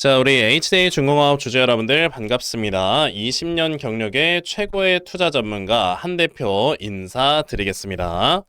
자, 우리 HDA 중공업 주주 여러분들 반갑습니다. 20년 경력의 최고의 투자 전문가 한 대표 인사드리겠습니다.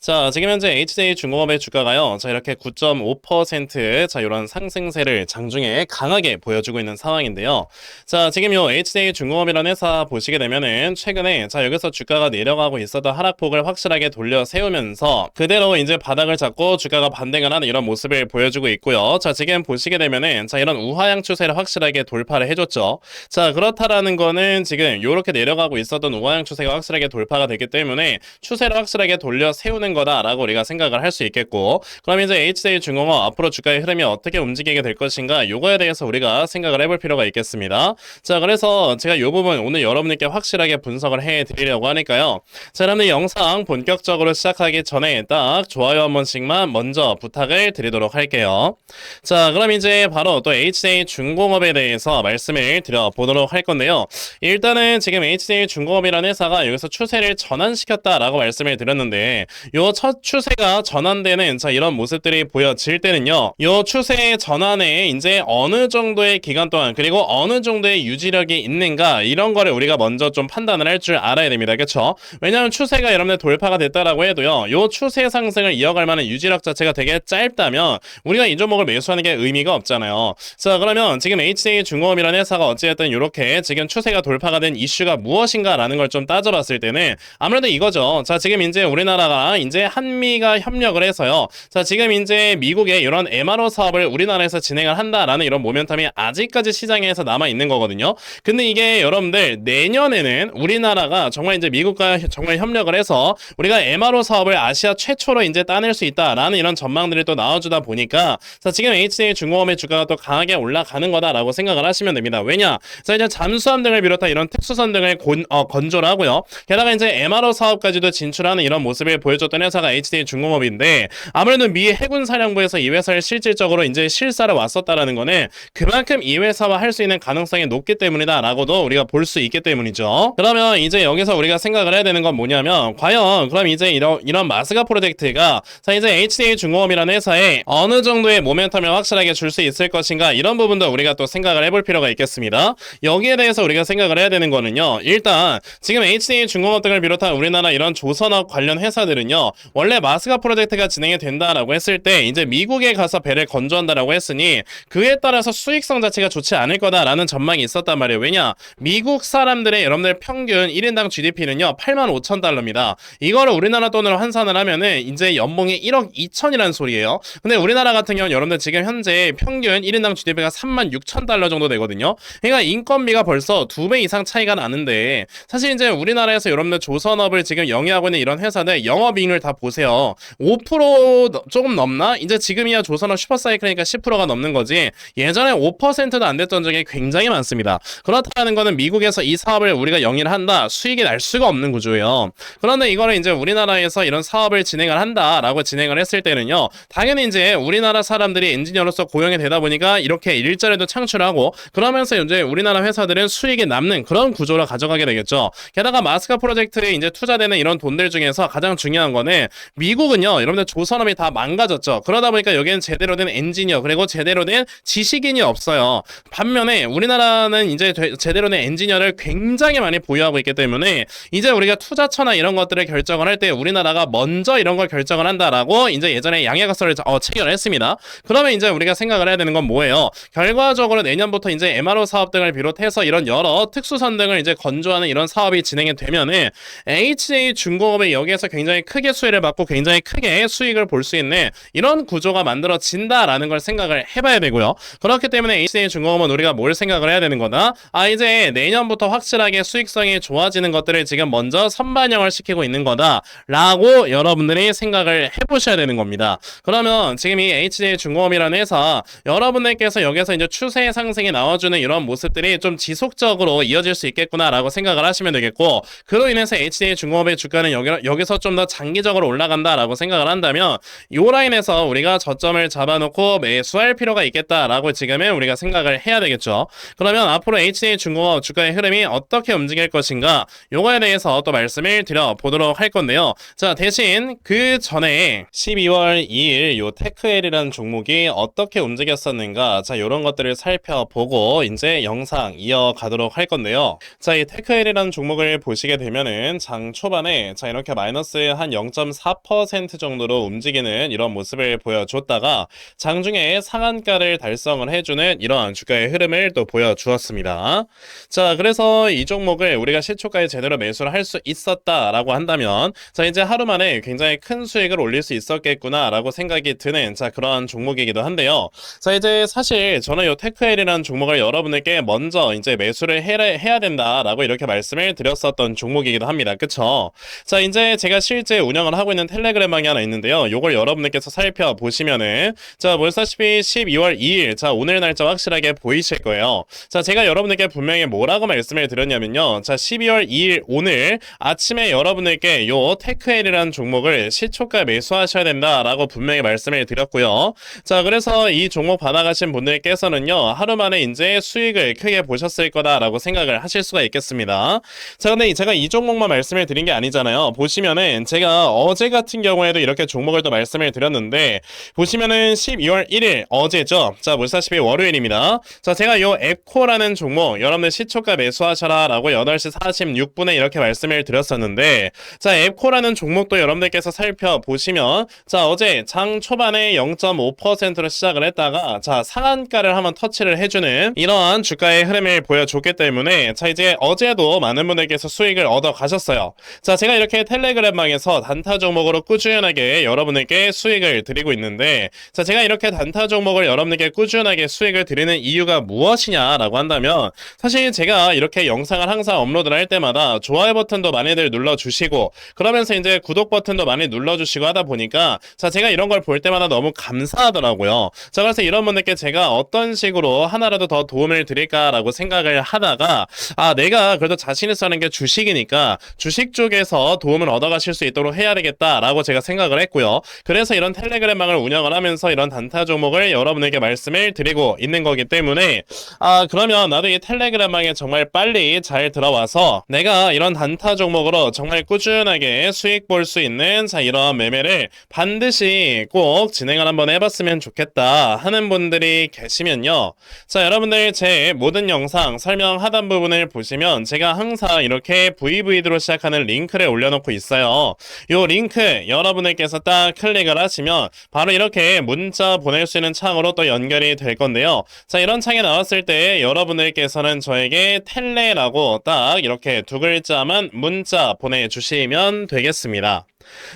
자, 지금 현재 HDA 중공업의 주가가요. 자, 이렇게 9.5% 자, 이런 상승세를 장중에 강하게 보여주고 있는 상황인데요. 자, 지금 요 HDA 중공업이라는 회사 보시게 되면은 최근에 자, 여기서 주가가 내려가고 있었던 하락폭을 확실하게 돌려 세우면서 그대로 이제 바닥을 잡고 주가가 반등을 하는 이런 모습을 보여주고 있고요. 자, 지금 보시게 되면은 자, 이런 우하향 추세를 확실하게 돌파를 해줬죠. 자, 그렇다라는 거는 지금 요렇게 내려가고 있었던 우하향 추세가 확실하게 돌파가 됐기 때문에 추세를 확실하게 돌려 세우는 거다라고 우리가 생각을 할 수 있겠고 그럼 이제 HDA 중공업 앞으로 주가의 흐름이 어떻게 움직이게 될 것인가 요거에 대해서 우리가 생각을 해볼 필요가 있겠습니다. 자, 그래서 제가 요 부분 오늘 여러분들께 확실하게 분석을 해 드리려고 하니까요. 자, 여러분들 영상 본격적으로 시작하기 전에 딱 좋아요 한 번씩만 먼저 부탁을 드리도록 할게요. 자, 그럼 이제 바로 또 HDA 중공업에 대해서 말씀을 드려보도록 할 건데요. 일단은 지금 HDA 중공업이라는 회사가 여기서 추세를 전환시켰다라고 말씀을 드렸는데 요 첫 추세가 전환되는 자 이런 모습들이 보여질 때는요. 요 추세의 전환에 이제 어느 정도의 기간 동안 그리고 어느 정도의 유지력이 있는가 이런 거를 우리가 먼저 좀 판단을 할 줄 알아야 됩니다. 그렇죠? 왜냐하면 추세가 여러분들 돌파가 됐다라고 해도요. 요 추세 상승을 이어갈 만한 유지력 자체가 되게 짧다면 우리가 이 종목을 매수하는 게 의미가 없잖아요. 자 그러면 지금 HDA 중공업이라는 회사가 어찌됐든 이렇게 지금 추세가 돌파가 된 이슈가 무엇인가라는 걸 좀 따져봤을 때는 아무래도 이거죠. 자 지금 이제 우리나라가 이제 한미가 협력을 해서요. 자 지금 이제 미국의 이런 MRO 사업을 우리나라에서 진행을 한다라는 이런 모멘텀이 아직까지 시장에서 남아 있는 거거든요. 근데 이게 여러분들 내년에는 우리나라가 정말 이제 미국과 정말 협력을 해서 우리가 MRO 사업을 아시아 최초로 이제 따낼 수 있다라는 이런 전망들이 또 나와주다 보니까 자 지금 HDA 중공업의 주가가 또 강하게 올라가는 거다라고 생각을 하시면 됩니다. 왜냐? 자 이제 잠수함 등을 비롯한 이런 특수선 등을 곤, 어, 건조를 하고요. 게다가 이제 MRO 사업까지도 진출하는 이런 모습을 보여줬던 회사가 HDA 중공업인데 아무래도 미 해군 사령부에서 이 회사를 실질적으로 이제 실사를 왔었다라는 거는 그만큼 이 회사와 할 수 있는 가능성이 높기 때문이다라고도 우리가 볼 수 있기 때문이죠. 그러면 이제 여기서 우리가 생각을 해야 되는 건 뭐냐면 과연 그럼 이제 이런 이런 마스가 프로젝트가 자 이제 HDA 중공업이라는 회사에 어느 정도의 모멘텀을 확실하게 줄 수 있을 것인가 이런 부분도 우리가 또 생각을 해볼 필요가 있겠습니다. 여기에 대해서 우리가 생각을 해야 되는 거는요. 일단 지금 HDA 중공업 등을 비롯한 우리나라 이런 조선업 관련 회사들은요. 원래 마스가 프로젝트가 진행이 된다라고 했을 때 이제 미국에 가서 배를 건조한다라고 했으니 그에 따라서 수익성 자체가 좋지 않을 거다라는 전망이 있었단 말이에요. 왜냐? 미국 사람들의 여러분들 평균 1인당 GDP는요. 8만 5천 달러입니다. 이거를 우리나라 돈으로 환산을 하면은 이제 연봉이 1억 2천이라는 소리예요. 근데 우리나라 같은 경우는 여러분들 지금 현재 평균 1인당 GDP가 3만 6천 달러 정도 되거든요. 그러니까 인건비가 벌써 두 배 이상 차이가 나는데 사실 이제 우리나라에서 여러분들 조선업을 지금 영위하고 있는 이런 회사들 영업이익을 다 보세요. 5% 조금 넘나? 이제 지금이야 조선업 슈퍼사이클이니까 10%가 넘는 거지. 예전에 5%도 안 됐던 적이 굉장히 많습니다. 그렇다는 거는 미국에서 이 사업을 우리가 영위를 한다. 수익이 날 수가 없는 구조예요. 그런데 이거를 이제 우리나라에서 이런 사업을 진행을 한다라고 진행을 했을 때는요. 당연히 이제 우리나라 사람들이 엔지니어로서 고용이 되다 보니까 이 렇게 일자리도 창출하고 그러면서 이제 우리나라 회사들은 수익이 남는 그런 구조를 가져가게 되겠죠. 게다가 마스카 프로젝트에 이제 투자되는 이런 돈들 중에서 가장 중요한 거는 미국은요. 여러분들 조선업이 다 망가졌죠. 그러다 보니까 여기는 제대로 된 엔지니어 그리고 제대로 된 지식인이 없어요. 반면에 우리나라는 이제 되- 제대로 된 엔지니어를 굉장히 많이 보유하고 있기 때문에 이제 우리가 투자처나 이런 것들을 결정을 할 때 우리나라가 먼저 이런 걸 결정을 한다라고 이제 예전에 양해각서를 어, 체결했습니다. 그러면 이제 우리가 생각을 해야 되는 건 뭐예요? 결과적으로 내년부터 이제 MRO 사업 등을 비롯해서 이런 여러 특수선 등을 이제 건조하는 이런 사업이 진행이 되면은 HA 중공업이 여기에서 굉장히 크게 수혜를 받고 굉장히 크게 수익을 볼 수 있는 이런 구조가 만들어진다라는 걸 생각을 해봐야 되고요. 그렇기 때문에 HA 중공업은 우리가 뭘 생각을 해야 되는 거다? 아 이제 내년부터 확실하게 수익성이 좋아지는 것들을 지금 먼저 선반영을 시키고 있는 거다라고 여러분들이 생각을 해보셔야 되는 겁니다. 그러면 지금 이 HA 중공업이라는 회사 여러분들께서 여기서 이제 추세 상승이 나와주는 이런 모습들이 좀 지속적으로 이어질 수 있겠구나라고 생각을 하시면 되겠고 그로 인해서 HDA 중공업의 주가는 여기, 여기 서 좀 더 장기적으로 올라간다라고 생각을 한다면 이 라인에서 우리가 저점을 잡아놓고 매수할 필요가 있겠다라고 지금은 우리가 생각을 해야 되겠죠. 그러면 앞으로 HDA 중공업 주가의 흐름이 어떻게 움직일 것인가 요거에 대해서 또 말씀을 드려보도록 할 건데요. 자 대신 그 전에 12월 2일 요 테크엘이라는 종목이 어떻게 움직였었는가? 자, 이런 것들을 살펴보고 이제 영상 이어가도록 할 건데요. 자, 이 테크엘이라는 종목을 보시게 되면은 장 초반에 자, 이렇게 마이너스 한 0.4% 정도로 움직이는 이런 모습을 보여줬다가 장중에 상한가를 달성을 해주는 이러한 주가의 흐름을 또 보여주었습니다. 자, 그래서 이 종목을 우리가 시초가에 제대로 매수를 할 수 있었다라고 한다면 자, 이제 하루 만에 굉장히 큰 수익을 올릴 수 있었겠구나라고 생각이 드는 자, 그러한 종목이기도 한데요. 자, 이제 사실 저는 이 테크엘이라는 종목을 여러분에게 먼저 이제 매수를 해, 해야 된다라고 이렇게 말씀을 드렸었던 종목이기도 합니다. 그쵸? 자, 이제 제가 실제 운영을 하고 있는 텔레그램방이 하나 있는데요. 요걸 여러분들께서 살펴보시면은 자, 보시다시피 12월 2일 자, 오늘 날짜 확실하게 보이실 거예요. 자, 제가 여러분에게 분명히 뭐라고 말씀을 드렸냐면요. 자, 12월 2일 오늘 아침에 여러분에게 요 테크엘이라는 종목을 시초가 매수하셔야 된다라고 분명히 말씀을 드렸고요. 자, 그래서 이 종목 받아가신 분 들께서는요, 하루 만에 이제 수익을 크게 보셨을 거다라고 생각을 하실 수가 있겠습니다. 자, 근데 제가 이 종목만 말씀을 드린 게 아니잖아요. 보시면은 제가 어제 같은 경우에도 이렇게 종목을 또 말씀을 드렸는데, 보시면은 12월 1일 어제죠. 자, 보시다시피 월요일입니다. 자, 제가 요 앱코라는 종목, 여러분들 시초가 매수하셔라 라고 8시 46분에 이렇게 말씀을 드렸었는데, 자, 앱코라는 종목도 여러분들께서 살펴보시면, 자, 어제 장 초반에 0.5%로 시작을 했다가, 자, 상 한가를 한번 터치를 해주는 이러한 주가의 흐름을 보여줬기 때문에, 자, 이제 어제도 많은 분들께서 수익을 얻어 가셨어요. 자, 제가 이렇게 텔레그램방에서 단타 종목으로 꾸준하게 여러분에게 수익을 드리고 있는데, 자, 제가 이렇게 단타 종목을 여러분에게 꾸준하게 수익을 드리는 이유가 무엇이냐라고 한다면, 사실 제가 이렇게 영상을 항상 업로드를 할 때마다 좋아요 버튼도 많이들 눌러주시고, 그러면서 이제 구독 버튼도 많이 눌러주시고 하다 보니까, 자, 제가 이런 걸 볼 때마다 너무 감사하더라고요. 자, 그래서 이런 분들께 제가 어떤 식으로 하나라도 더 도움을 드릴까라고 생각을 하다가, 아, 내가 그래도 자신 있어 하는 게 주식이니까, 주식 쪽에서 도움을 얻어가실 수 있도록 해야 되겠다라고 제가 생각을 했고요. 그래서 이런 텔레그램망을 운영을 하면서 이런 단타 종목을 여러분에게 말씀을 드리고 있는 거기 때문에, 아, 그러면 나도 이 텔레그램망에 정말 빨리 잘 들어와서 내가 이런 단타 종목으로 정말 꾸준하게 수익 볼 수 있는 자, 이런 매매를 반드시 꼭 진행을 한번 해봤으면 좋겠다 하는 분들이 계시면요. 자, 여러분들 제 모든 영상 설명 하단 부분을 보시면 제가 항상 이렇게 VVD로 시작하는 링크를 올려놓고 있어요. 요 링크 여러분들께서 딱 클릭을 하시면 바로 이렇게 문자 보낼 수 있는 창으로 또 연결이 될 건데요. 자, 이런 창이 나왔을 때 여러분들께서는 저에게 텔레라고 딱 이렇게 두 글자만 문자 보내주시면 되겠습니다.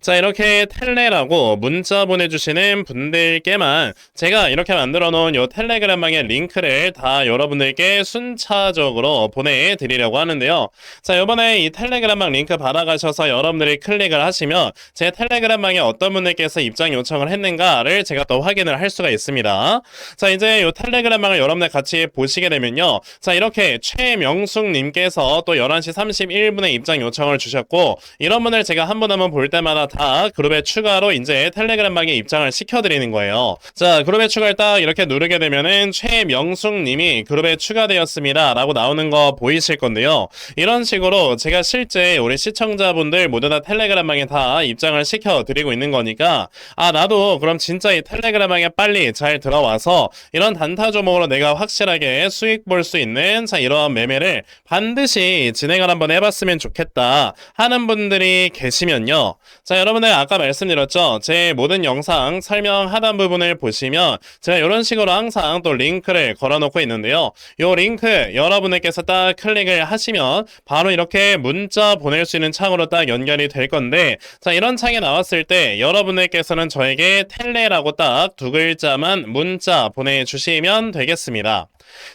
자, 이렇게 텔레라고 문자 보내주시는 분들께만 제가 이렇게 만들어 놓은 요 텔레그램방의 링크를 다 여러분들께 순차적으로 보내드리려고 하는데요. 자, 요번에 이 텔레그램방 링크 받아가셔서 여러분들이 클릭을 하시면 제 텔레그램방에 어떤 분들께서 입장 요청을 했는가를 제가 또 확인을 할 수가 있습니다. 자, 이제 요 텔레그램방을 여러분들 같이 보시게 되면요. 자, 이렇게 최명숙님께서 또 11시 31분에 입장 요청을 주셨고, 이런 분을 제가 한 분 한 분 볼 때마다 다 그룹에 추가로 이제 텔레그램방에 입장을 시켜드리는 거예요. 자, 그룹에 추가를 딱 이렇게 누르게 되면은 최명숙님이 그룹에 추가되었습니다. 라고 나오는 거 보이실 건데요. 이런 식으로 제가 실제 우리 시청자분들 모두 다 텔레그램방에 다 입장을 시켜드리고 있는 거니까, 아, 나도 그럼 진짜 이 텔레그램방에 빨리 잘 들어와서 이런 단타 종목으로 내가 확실하게 수익 볼 수 있는 자, 이러한 매매를 반드시 진행을 한번 해봤으면 좋겠다 하는 분들이 계시면요. 자, 여러분들 아까 말씀드렸죠? 제 모든 영상 설명 하단 부분을 보시면 제가 이런 식으로 항상 또 링크를 걸어놓고 있는데요. 이 링크 여러분들께서 딱 클릭을 하시면 바로 이렇게 문자 보낼 수 있는 창으로 딱 연결이 될 건데 자, 이런 창이 나왔을 때 여러분들께서는 저에게 텔레라고 딱 두 글자만 문자 보내주시면 되겠습니다.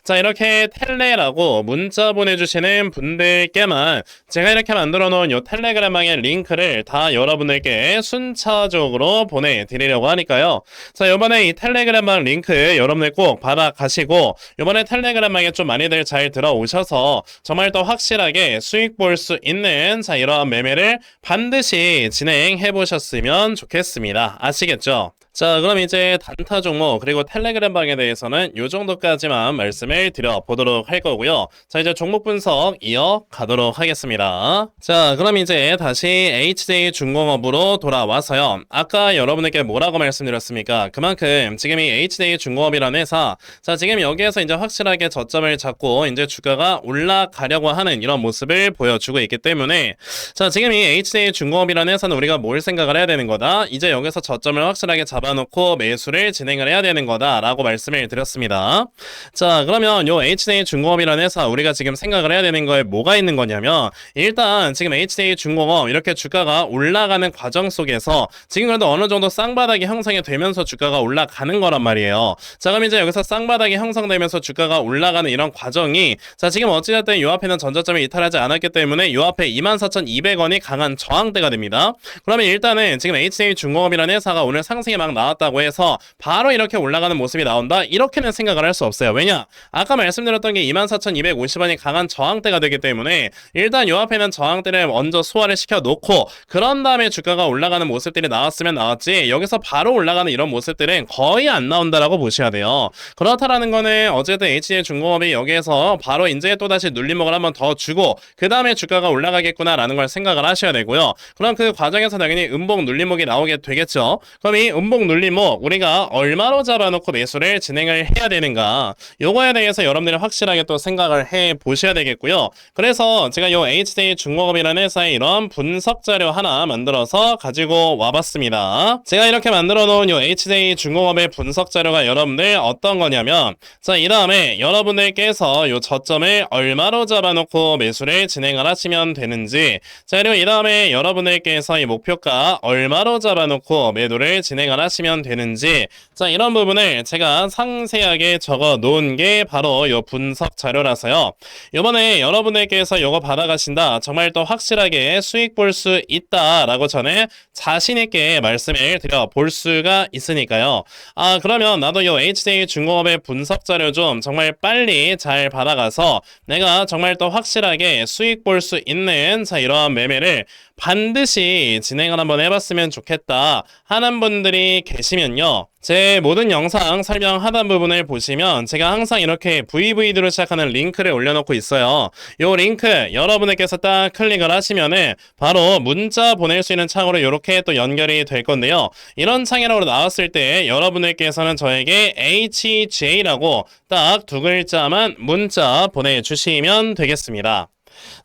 자, 이렇게 텔레라고 문자 보내주시는 분들께만 제가 이렇게 만들어 놓은 요 텔레그램방의 링크를 다 여러분들께 순차적으로 보내드리려고 하니까요. 자, 요번에 이 텔레그램방 링크 여러분들 꼭 받아가시고, 요번에 텔레그램방에 좀 많이들 잘 들어오셔서 정말 더 확실하게 수익 볼 수 있는 자, 이러한 매매를 반드시 진행해 보셨으면 좋겠습니다. 아시겠죠? 자, 그럼 이제 단타 종목 그리고 텔레그램 방에 대해서는 요 정도까지만 말씀을 드려 보도록 할 거고요. 자, 이제 종목 분석 이어 가도록 하겠습니다. 자, 그럼 이제 다시 HJ 중공업으로 돌아와서요. 아까 여러분에게 뭐라고 말씀드렸습니까? 그만큼 지금 이 HJ 중공업이라는 회사, 자, 지금 여기에서 이제 확실하게 저점을 잡고 이제 주가가 올라가려고 하는 이런 모습을 보여주고 있기 때문에 자, 지금 이 HJ 중공업이라는 회사는 우리가 뭘 생각을 해야 되는 거다? 이제 여기서 저점을 확실하게 잡아 잡아놓고 매수를 진행을 해야 되는 거다라고 말씀을 드렸습니다. 자, 그러면 요 HDA 중공업이라는 회사 우리가 지금 생각을 해야 되는 거에 뭐가 있는 거냐면 일단 지금 HDA 중공업 이렇게 주가가 올라가는 과정 속에서 지금 그래도 어느 정도 쌍바닥이 형성이 되면서 주가가 올라가는 거란 말이에요. 자, 그럼 이제 여기서 쌍바닥이 형성되면서 주가가 올라가는 이런 과정이 자, 지금 어찌됐든 요 앞에는 전저점이 이탈하지 않았기 때문에 요 앞에 24,200원이 강한 저항대가 됩니다. 그러면 일단은 지금 HDA 중공업이라는 회사가 오늘 상승이 막 나왔다고 해서 바로 이렇게 올라가는 모습이 나온다? 이렇게는 생각을 할 수 없어요. 왜냐? 아까 말씀드렸던 게 24,250원이 강한 저항대가 되기 때문에 일단 요 앞에는 저항대를 먼저 소화를 시켜 놓고 그런 다음에 주가가 올라가는 모습들이 나왔으면 나왔지 여기서 바로 올라가는 이런 모습들은 거의 안 나온다라고 보셔야 돼요. 그렇다라는 거는 어쨌든 HDL 중공업이 여기에서 바로 이제 또다시 눌림목을 한번 더 주고 그 다음에 주가가 올라가겠구나라는 걸 생각을 하셔야 되고요. 그럼 그 과정에서 당연히 음봉 눌림목이 나오게 되겠죠. 그럼 이 음봉 눌림목 우리가 얼마로 잡아놓고 매수를 진행을 해야 되는가 요거에 대해서 여러분들이 확실하게 또 생각을 해 보셔야 되겠고요. 그래서 제가 요 HDA 중공업이라는 회사의 이런 분석 자료 하나 만들어서 가지고 와봤습니다. 제가 이렇게 만들어 놓은 요 HDA 중공업의 분석 자료가 여러분들 어떤 거냐면 자 이 다음에 여러분들께서 요 저점을 얼마로 잡아놓고 매수를 진행을 하시면 되는지 자 그리고 이 다음에 여러분들께서 이 목표가 얼마로 잡아놓고 매도를 진행을 하시면 하시면 되는지. 자 이런 부분을 제가 상세하게 적어 놓은 게 바로 이 분석 자료라서요. 이번에 여러분들께서 이거 받아가신다. 정말 또 확실하게 수익 볼 수 있다라고 저는 자신 있게 말씀을 드려 볼 수가 있으니까요. 아 그러면 나도 이 HDA 중공업의 분석 자료 좀 정말 빨리 잘 받아가서 내가 정말 또 확실하게 수익 볼 수 있는 자 이러한 매매를 반드시 진행을 한번 해봤으면 좋겠다 하는 분들이 계시면요. 제 모든 영상 설명 하단 부분을 보시면 제가 항상 이렇게 VVD로 시작하는 링크를 올려놓고 있어요. 이 링크 여러분들께서 딱 클릭을 하시면은 바로 문자 보낼 수 있는 창으로 이렇게 또 연결이 될 건데요. 이런 창이라고 나왔을 때 여러분들께서는 저에게 HJ라고 딱 두 글자만 문자 보내주시면 되겠습니다.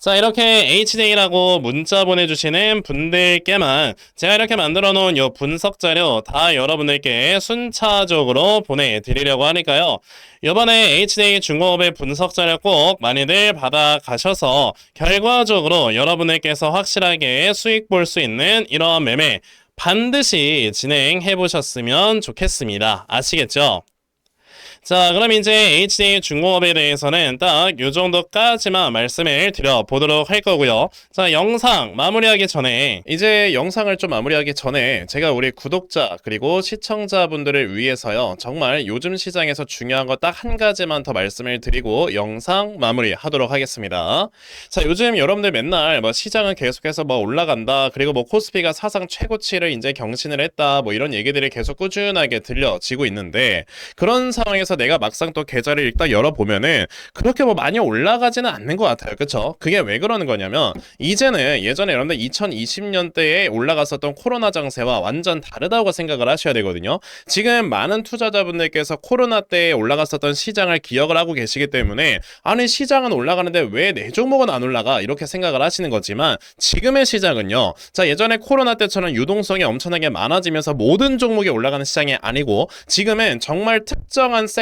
자 이렇게 HD라고 문자 보내주시는 분들께만 제가 이렇게 만들어 놓은 요 분석 자료 다 여러분들께 순차적으로 보내드리려고 하니까요. 이번에 HDA 중공업의 분석 자료 꼭 많이들 받아가셔서 결과적으로 여러분들께서 확실하게 수익 볼 수 있는 이러한 매매 반드시 진행해 보셨으면 좋겠습니다. 아시겠죠? 자, 그럼 이제 HDA 중공업에 대해서는 딱요 정도까지만 말씀을 드려보도록 할 거고요. 자, 영상 마무리하기 전에 이제 영상을 좀 마무리하기 전에 제가 우리 구독자 그리고 시청자분들을 위해서요. 정말 요즘 시장에서 중요한 거 딱 한 가지만 더 말씀을 드리고 영상 마무리하도록 하겠습니다. 자, 요즘 여러분들 맨날 뭐 시장은 계속해서 뭐 올라간다. 그리고 뭐 코스피가 사상 최고치를 이제 경신을 했다. 뭐 이런 얘기들이 계속 꾸준하게 들려지고 있는데 그런 상황에서 상황에서 내가 막상 또 계좌를 일단 열어보면은 그렇게 뭐 많이 올라가지는 않는 것 같아요. 그쵸? 그게 왜 그러는 거냐면 이제는 예전에 여러분들 2020년대에 올라갔었던 코로나 장세와 완전 다르다고 생각을 하셔야 되거든요. 지금 많은 투자자분들께서 코로나 때 올라갔었던 시장을 기억을 하고 계시기 때문에 아니 시장은 올라가는데 왜 내 종목은 안 올라가 이렇게 생각을 하시는 거지만 지금의 시장은요. 자 예전에 코로나 때처럼 유동성이 엄청나게 많아지면서 모든 종목이 올라가는 시장이 아니고 지금은 정말 특정한 세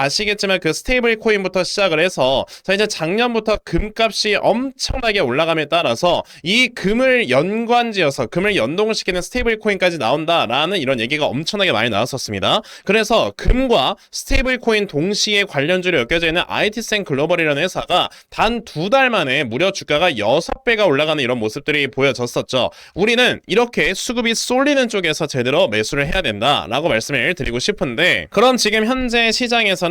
아시겠지만 그 스테이블 코인부터 시작을 해서 자 이제 작년부터 금값이 엄청나게 올라감에 따라서 이 금을 연관지어서 금을 연동시키는 스테이블 코인까지 나온다라는 이런 얘기가 엄청나게 많이 나왔었습니다. 그래서 금과 스테이블 코인 동시에 관련주로 엮여져 있는 IT센 글로벌이라는 회사가 단 두 달 만에 무려 주가가 6배가 올라가는 이런 모습들이 보여졌었죠. 우리는 이렇게 수급이 쏠리는 쪽에서 제대로 매수를 해야 된다라고 말씀을 드리고 싶은데 그럼 지금 현재 시장에서는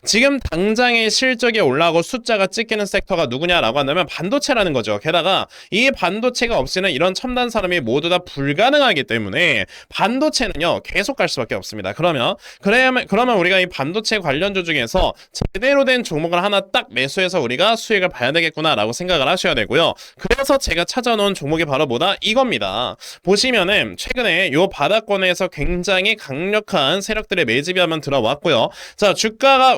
지금 당장의 실적이 올라오고 숫자가 찍히는 섹터가 누구냐라고 한다면 반도체라는 거죠. 게다가 이 반도체가 없이는 이런 첨단 산업이 모두 다 불가능하기 때문에 반도체는요 계속 갈 수밖에 없습니다. 그러면 그러면 그러면 우리가 이 반도체 관련주 중에서 제대로 된 종목을 하나 딱 매수해서 우리가 수익을 봐야 되겠구나라고 생각을 하셔야 되고요. 그래서 제가 찾아놓은 종목이 바로 뭐다 이겁니다. 보시면은 최근에 요 바닥권에서 굉장히 강력한 세력들의 매집이 한번 들어왔고요. 자 주가가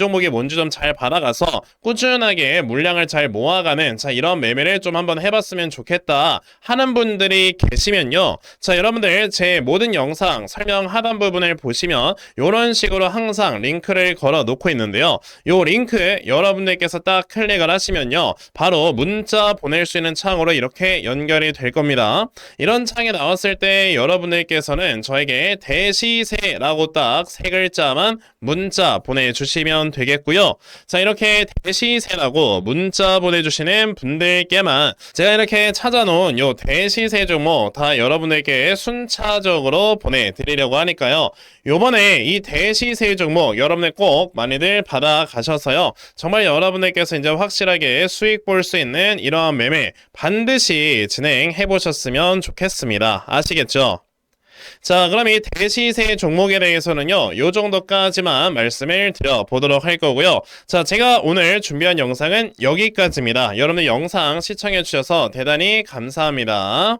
종목이 뭔지 좀 잘 받아가서 꾸준하게 물량을 잘 모아가는 자 이런 매매를 좀 한번 해봤으면 좋겠다 하는 분들이 계시면요. 자 여러분들 제 모든 영상 설명 하단 부분을 보시면 이런 식으로 항상 링크를 걸어 놓고 있는데요. 요 링크 여러분들께서 딱 클릭을 하시면요. 바로 문자 보낼 수 있는 창으로 이렇게 연결이 될 겁니다. 이런 창이 나왔을 때 여러분들께서는 저에게 대시세라고 딱 세 글자만 문자 보내주시면 되겠고요. 자 이렇게 대시세라고 문자 보내주시는 분들께만 제가 이렇게 찾아놓은 요 대시세 종목 다 여러분들께 순차적으로 보내드리려고 하니까요. 요번에 이 대시세 종목 여러분들 꼭 많이들 받아가셔서요. 정말 여러분들께서 이제 확실하게 수익 볼 수 있는 이러한 매매 반드시 진행해 보셨으면 좋겠습니다. 아시겠죠? 자, 그럼 이 대시세 종목에 대해서는요, 요 정도까지만 말씀을 드려보도록 할 거고요. 자, 제가 오늘 준비한 영상은 여기까지입니다. 여러분들 영상 시청해주셔서 대단히 감사합니다.